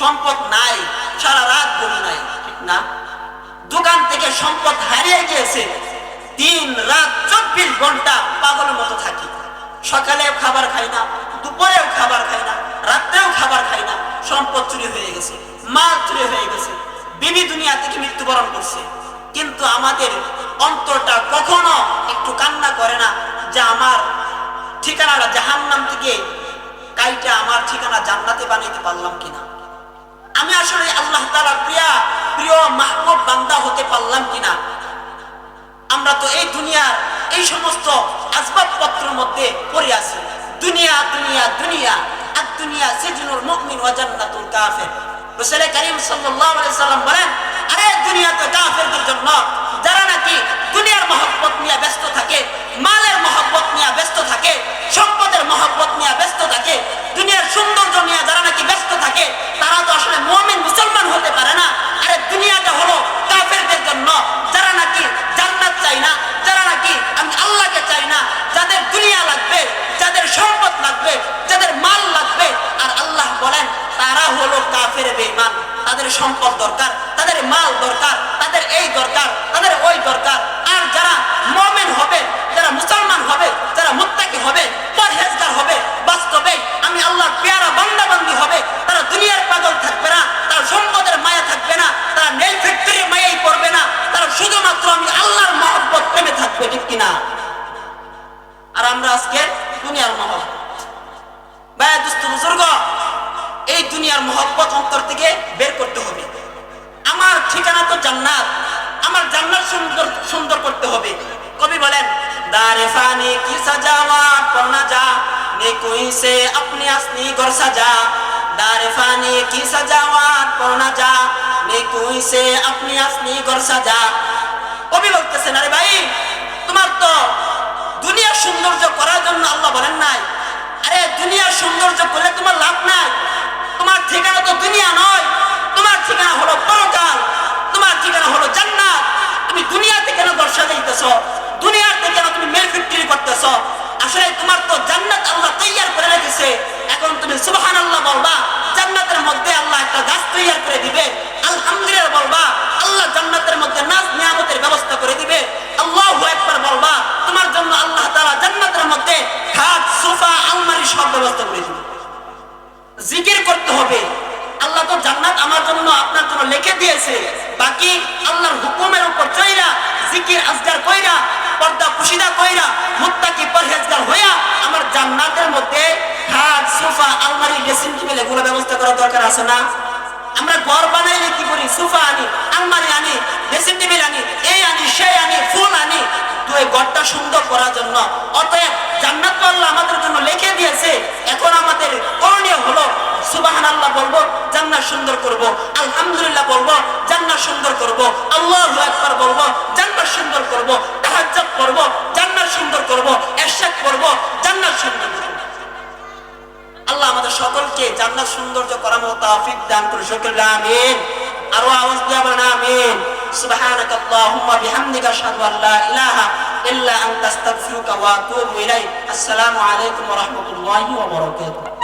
সম্পদ নাই, সারা রাত ঘুম নাই, ঠিক না? দোকান থেকে সম্পদ হারিয়ে গিয়েছে, দিন, রাত, চব্বিশ ঘণ্টা পাগলের মতো থাকি। সকালেও খাবার খাই না, দুপুরেও খাবার খাই না, রাত্রেও খাবার খাই না, সম্পদ চুরি হয়ে গেছে, মাল চুরি হয়ে গেছে, বিবি দুনিয়া থেকে মৃত্যুবরণ করছে। কিন্তু আমাদের অন্তরটা কখনো একটু কান্না করে না, যে আমার ঠিকানাটা জাহান্নাম থেকে কাইটা আমার ঠিকানা জান্নাতে বানাইতে পারলাম কিনা। আমি আসলে আল্লাহ তালা প্রিয়া, প্রিয় মাহবুব বান্দা হতে পারলাম কিনা? আমরা তো এই দুনিয়ার এই সমস্ত আসবাবপত্রের মধ্যে পড়ে আছি। দুনিয়া দুনিয়া দুনিয়া, আর দুনিয়া সেজনুর মুমিন ওয়া জান্নাতুল কাফির। রাসূল করিম সাল্লাল্লাহু আলাইহি সাল্লাম বলেন, আরে দুনিয়া তো কাফেরদের জন্য যারা নাকি দুনিয়ার মহব্বত নিয়ে ব্যস্ত থাকে মালের মহব্বত নিয়ে ব্যস্ত থাকে সম্পদের মহব্বত নিয়ে ব্যস্ত থাকে দুনিয়ার সৌন্দর্য নিয়ে যারা নাকি ব্যস্ত থাকে তারা তো আসলে মুমিন মুসলমান হতে পারে না আরে দুনিয়াটা হলো কাফেরদের জন্য যারা নাকি জান্নাত চাই না যারা নাকি আমি আল্লাহকে চাই না যাদের দুনিয়া লাগবে যাদের সম্পদ লাগবে যাদের মাল লাগবে আর আল্লাহ বলেন তারা হলো কাফের বেঈমান তাদের সম্পদ দরকার, তাদের মাল দরকার, তাদের এই দরকার, তাদের ওই দরকার। আর যারা মুমিন হবে, যারা মুসলমান হবে, যারা মুত্তাকি হবে, পরহেজগার হবে, বাস্তবে আমি আল্লাহর পেয়ারা বান্দা বান্দি হবে, তারা দুনিয়ার পাগল থাকবে না, তারা সম্পদের মায়া থাকবে না, তারা নেল ফ্যাক্টরির মায়াই পড়বে না, তারা শুধুমাত্র আমি আল্লাহর মহব্বত প্রেমে থাকবে, ঠিক কিনা? আর আমরা আজকে দুনিয়ার মহব্বত। ভাই দুস্থ দুনিয়ার মহব্বত অন্তর থেকে বের করতে হবে। আমার ঠিকানা তো জান্নাত। আমার জান্নাত সুন্দর সুন্দর করতে হবে। কবি বলেন দারে ফানি কি সাজাওয়া করনা যা, নেকুই সে আপনি আসনি ঘর সাজা। দারে ফানি কি সাজাওয়া করনা যা, নেকুই সে আপনি আসনি ঘর সাজা। কবি বলতেছেন, আরে ভাই, তোমার তো দুনিয়ার সৌন্দর্য করার জন্য আল্লাহ বলেন নাই। আরে দুনিয়ার সৌন্দর্য করলে তোমার লাভ নাই। হবে। আল্লাহ তো জান্নাত আমার জন্য, আপনার জন্য লিখে দিয়েছে। বাকি আল্লাহর হুকুমের উপর চইরা, জিকির, আজগার কইরা, পর্দা পুশিদা কইরা, মুত্তাকি পরহেজগার হইয়া আমার জান্নাতের মধ্যে খাট, সোফা, আলমারি, ড্রেসিং টেবিল এগুলো ব্যবস্থা করা দরকার আছে না? আমরা ঘর বানাইলে কি করি? সোফা আনি, আলমারি আনি, ড্রেসিং টেবিল আনি, এই আনি, সেই আনি, ফুল আনি। তো এই ঘরটা সুন্দর করার জন্য। অতএব জান্নাত তো আল্লাহ আমাদের জন্য লিখে দিয়েছে এখন আমাদের করণীয় হলো সুবাহান আল্লাহ বলব, জান্নাত সুন্দর করব। আলহামদুলিল্লাহ বলব, জান্নাত সুন্দর করব। আল্লাহু আকবার বলব, জান্নাত সুন্দর করব। তাহাজ্জুদ করব জান্নাত সুন্দর করব। ইরশাদ করব জান্নাত সুন্দর করব। আল্লাহ আমাদের সকলকে জান্নাত সৌন্দর্য করার মতো তৌফিক দান করুন, সকলে আমিন। আরও আওয়াজ দিয়ে বলেন, আমিন। সুবহানাক আল্লাহুম্মা বিহামদিকা আশহাদু আল লা ইলাহা ইল্লা আনতা, আস্তাগফিরুকা ওয়া আতুবু ইলাইক। আসসালামু আলাইকুম ওয়া রাহমাতুল্লাহি ওয়া বারাকাতুহু।